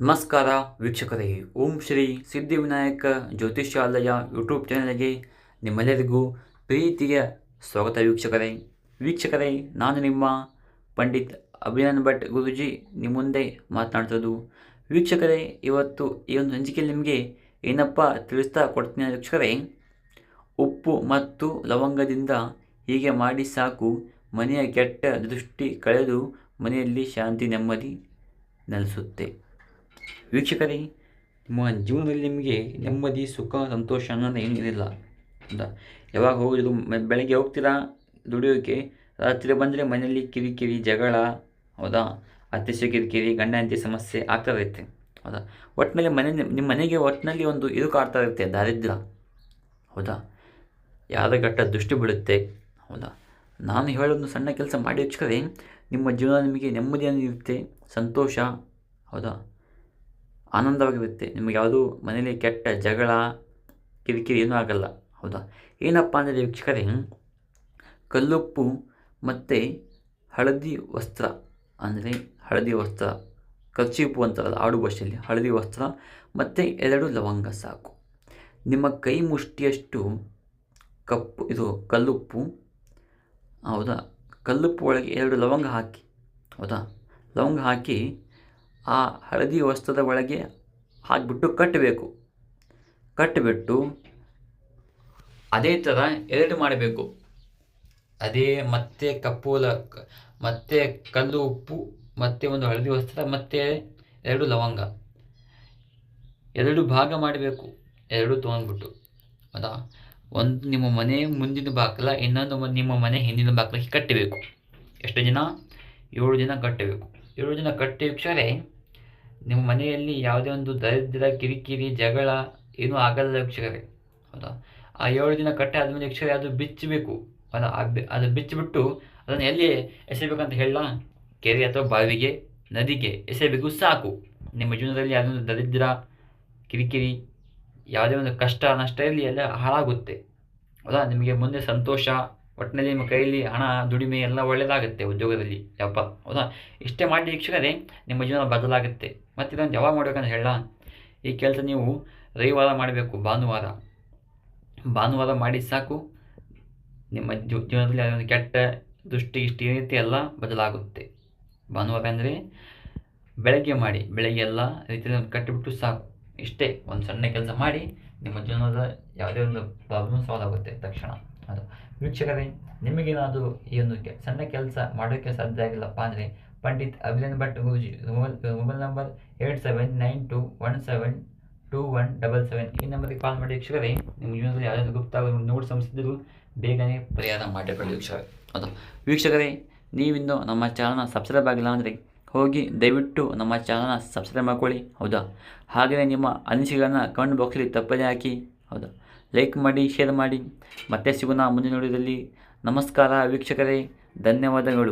ನಮಸ್ಕಾರ ವೀಕ್ಷಕರೇ, ಓಂ ಶ್ರೀ ಸಿದ್ಧಿವಿನಾಯಕ ಜ್ಯೋತಿಷ್ಯಾಲಯ ಯೂಟ್ಯೂಬ್ ಚಾನಲ್ಗೆ ನಿಮ್ಮೆಲ್ಲರಿಗೂ ಪ್ರೀತಿಯ ಸ್ವಾಗತ ವೀಕ್ಷಕರೇ. ವೀಕ್ಷಕರೇ, ನಾನು ನಿಮ್ಮ ಪಂಡಿತ್ ಅಭಿನಂದನ್ ಭಟ್ ಗುರುಜಿ ನಿಮ್ಮ ಮುಂದೆ ಮಾತನಾಡ್ತದ್ದು ವೀಕ್ಷಕರೇ, ಇವತ್ತು ಈ ಒಂದು ಹಂಚಿಕೆಯಲ್ಲಿ ನಿಮಗೆ ಏನಪ್ಪ ತಿಳಿಸ್ತಾ ಕೊಡ್ತೀನಿ ವೀಕ್ಷಕರೇ, ಉಪ್ಪು ಮತ್ತು ಲವಂಗದಿಂದ ಹೀಗೆ ಮಾಡಿ ಸಾಕು, ಮನೆಯ ಕೆಟ್ಟ ದೃಷ್ಟಿ ಕಳೆದು ಮನೆಯಲ್ಲಿ ಶಾಂತಿ ನೆಮ್ಮದಿ ನೆಲೆಸುತ್ತೆ. ವೀಕ್ಷಕರೇ, ನಿಮ್ಮ ಜೀವನದಲ್ಲಿ ನಿಮಗೆ ನೆಮ್ಮದಿ, ಸುಖ, ಸಂತೋಷ ಅನ್ನೋದು ಏನೂ ಇರಲಿಲ್ಲ ಹೌದಾ ಯಾವಾಗ ಹೋಗೋದು ಮ- ಬೆಳಗ್ಗೆ ಹೋಗ್ತೀರಾ? ದುಡಿಯೋಕ್ಕೆ ರಾತ್ರಿ ಬಂದರೆ ಮನೆಯಲ್ಲಿ ಕಿರಿಕಿರಿ ಜಗಳ, ಹೌದಾ? ಅತಿಶಯ ಕಿರಿಕಿರಿ ಗಂಡ ಹೆಂಡತಿ ಸಮಸ್ಯೆ ಆಗ್ತಾ ಇರುತ್ತೆ, ಹೌದಾ? ಒಟ್ಟಿನಲ್ಲಿ ಮನೆ, ನಿಮ್ಮ ಮನೆಗೆ ಒಟ್ಟಿನಲ್ಲಿ ಒಂದು ಇದು ಕಾಡ್ತಾ ಇರುತ್ತೆ ದಾರಿದ್ರ ಹೌದಾ? ಯಾರ ಘಟ್ಟ ದೃಷ್ಟಿ ಬೀಳುತ್ತೆ, ಹೌದಾ? ನಾನು ಹೇಳೋದು ಸಣ್ಣ ಕೆಲಸ ಮಾಡಿ ವೀಕ್ಷಕರೇ, ನಿಮ್ಮ ಜೀವನ ನಿಮಗೆ ನೆಮ್ಮದಿಯನ್ನು ಇರುತ್ತೆ ಸಂತೋಷ, ಹೌದಾ? ಆನಂದವಾಗಿರುತ್ತೆ ನಿಮಗೆ ಯಾವುದೂ ಮನೇಲಿ ಕೆಟ್ಟ ಜಗಳ, ಕಿರಿಕಿರಿ ಏನೂ ಆಗಲ್ಲ. ಹೌದಾ? ಏನಪ್ಪ ಅಂದರೆ ವೀಕ್ಷಕರೇ, ಕಲ್ಲುಪ್ಪು ಮತ್ತು ಹಳದಿ ವಸ್ತ್ರ ಅಂದರೆ ಹಳದಿ ವಸ್ತ್ರ ಕರ್ಚೀಪು ಅಂತಾರಲ್ಲ ಆಡು ಭಾಷೆಯಲ್ಲಿ ಹಳದಿ ವಸ್ತ್ರ ಮತ್ತು ಎರಡು ಲವಂಗ ಸಾಕು. ನಿಮ್ಮ ಕೈ ಮುಷ್ಟಿಯಷ್ಟು ಕಪ್ಪು, ಇದು ಕಲ್ಲುಪ್ಪು. ಹೌದಾ? ಕಲ್ಲುಪ್ಪು ಒಳಗೆ ಎರಡು ಲವಂಗ ಹಾಕಿ. ಹೌದಾ? ಲವಂಗ ಹಾಕಿ ಆ ಹಳದಿ ವಸ್ತ್ರದ ಒಳಗೆ ಹಾಕಿಬಿಟ್ಟು ಕಟ್ಟಬೇಕು. ಕಟ್ಟಿಬಿಟ್ಟು ಅದೇ ಥರ ಎರಡು ಮಾಡಬೇಕು. ಅದೇ ಮತ್ತೆ ಕಪ್ಪು ಲ, ಕ- ಮತ್ತೆ ಕಲ್ಲು ಉಪ್ಪು, ಮತ್ತೆ ಒಂದು ಹಳದಿ ವಸ್ತ್ರ, ಮತ್ತೆ ಎರಡು ಲವಂಗ. ಎರಡು ಭಾಗ ಮಾಡಬೇಕು. ಎರಡು ತೊಗೊಂಡ್ಬಿಟ್ಟು. ಹೌದಾ ಒಂದು ನಿಮ್ಮ ಮನೆ ಮುಂದಿನ ಬಾಕಲ ಇನ್ನೊಂದು ನಿಮ್ಮ ಮನೆ ಹಿಂದಿನ ಬಾಕಲ ಕಟ್ಟಬೇಕು. ಎಷ್ಟು ದಿನ ಏಳು ದಿನ ಕಟ್ಟಬೇಕು. ದಿನ ಕಟ್ಟಿ ವೀಕ್ಷಕರೇ, ನಿಮ್ಮ ಮನೆಯಲ್ಲಿ ಯಾವುದೇ ಒಂದು ದರಿದ್ರ ಕಿರಿಕಿರಿ, ಜಗಳ ಏನೂ ಆಗಲ್ಲ ವೀಕ್ಷಕರೇ, ಹೌದಾ? ಆ ಏಳು ದಿನ ಕಟ್ಟೆ ಆದಮೇಲೆ ವೀಕ್ಷಕರೇ, ಅದು ಬಿಚ್ಚಬೇಕು. ಅಲ್ಲ ಅದು ಬಿಚ್ಚಿಬಿಟ್ಟು ಅದನ್ನು ಎಲ್ಲಿ ಎಸೆಯಬೇಕಂತ ಹೇಳ ಕೆರೆ ಅಥವಾ ಬಾವಿಗೆ, ನದಿಗೆ ಎಸೆಯಬೇಕು, ಸಾಕು. ನಿಮ್ಮ ಜೀವನದಲ್ಲಿ ಯಾವುದೇ ಒಂದು ದರಿದ್ರ ಕಿರಿಕಿರಿ, ಯಾವುದೇ ಒಂದು ಕಷ್ಟ, ನಷ್ಟ ಇರಲಿ, ಎಲ್ಲ ಹಾಳಾಗುತ್ತೆ. ಹೌದಾ ನಿಮಗೆ ಮುಂದೆ ಸಂತೋಷ ಒಟ್ಟಿನಲ್ಲಿ ನಿಮ್ಮ ಕೈಯಲ್ಲಿ ಹಣ, ದುಡಿಮೆ ಎಲ್ಲ ಒಳ್ಳೆಯದಾಗುತ್ತೆ ಉದ್ಯೋಗದಲ್ಲಿ. ಯಪ್ಪ, ಹೌದಾ? ಇಷ್ಟೇ ಮಾಡಿ ವೀಕ್ಷಕರೇ ನಿಮ್ಮ ಜೀವನ ಬದಲಾಗುತ್ತೆ. ಮತ್ತು ಇದನ್ನು ಯಾವಾಗ ಮಾಡಬೇಕಂತ ಹೇಳ. ಈ ಕೆಲಸ ನೀವು ರವಿವಾರ ಮಾಡಬೇಕು, ಭಾನುವಾರ. ಭಾನುವಾರ ಮಾಡಿ ಸಾಕು. ನಿಮ್ಮ ಜೀವ- ಜೀವನದಲ್ಲಿ ಅದೊಂದು ಕೆಟ್ಟ ದೃಷ್ಟಿ, ಇಷ್ಟು ರೀತಿ ಎಲ್ಲ ಬದಲಾಗುತ್ತೆ. ಭಾನುವಾರ ಅಂದರೆ ಬೆಳಗ್ಗೆ ಮಾಡಿ, ಬೆಳಗ್ಗೆ ಎಲ್ಲ ರೀತಿಯಲ್ಲಿ ಕಟ್ಟಿಬಿಟ್ಟು ಸಾಕು. ಇಷ್ಟೇ, ಒಂದು ಸಣ್ಣ ಕೆಲಸ ಮಾಡಿ ನಿಮ್ಮ ಜೀವನದ ಯಾವುದೇ ಒಂದು ಪ್ರಾಬ್ಲಮ್ ಸಾಲ್ವ್ ಆಗುತ್ತೆ ತಕ್ಷಣ. ಅದು. ವೀಕ್ಷಕರೇ, ನಿಮಗೇನಾದರೂ ಈ ಒಂದು ಸಣ್ಣ ಕೆಲಸ ಮಾಡೋಕ್ಕೆ ಸಾಧ್ಯ ಆಗಿಲ್ಲಪ್ಪ ಅಂದರೆ Pandit Abhinand Bhat Guruji mobile mobile number eight seven nine two one seven two one double seven ಈ ನಂಬರಿಗೆ ಕಾಲ್ ಮಾಡಿ ವೀಕ್ಷಕರೇ, ನಿಮ್ಮ ಜೀವನದಲ್ಲಿ ಯಾವುದೇ ಗುಪ್ತ ನೋಡಿ ಸಮಸ್ಯೆಗಳು ಬೇಗನೆ ಪರಿಹಾರ ಮಾಡಿಕೊಳ್ಳಿ ವೀಕ್ಷಕರೇ. ಅದು ವೀಕ್ಷಕರೇ, ನೀವಿನ್ನು ನಮ್ಮ ಚಾನಲ್ನ ಸಬ್ಸ್ಕ್ರೈಬ್ ಆಗಿಲ್ಲ ಅಂದರೆ ಹೋಗಿ ದಯವಿಟ್ಟು ನಮ್ಮ ಚಾನಲ್ನ ಸಬ್ಸ್ಕ್ರೈಬ್ ಮಾಡ್ಕೊಳ್ಳಿ. ಹೌದಾ? ಹಾಗೆಯೇ ನಿಮ್ಮ ಅನಿಸಿಕೆಗಳನ್ನು ಕಮೆಂಟ್ ಬಾಕ್ಸಲ್ಲಿ ತಪ್ಪದೇ ಹಾಕಿ. ಹೌದಾ? ಲೈಕ್ ಮಾಡಿ ಶೇರ್ ಮಾಡಿ. ಮತ್ತೆ ಸಿಗೋಣ ಮುಂದಿನ ವಿಡಿಯೋದಲ್ಲಿ. ನಮಸ್ಕಾರ ವೀಕ್ಷಕರೇ ಧನ್ಯವಾದಗಳು.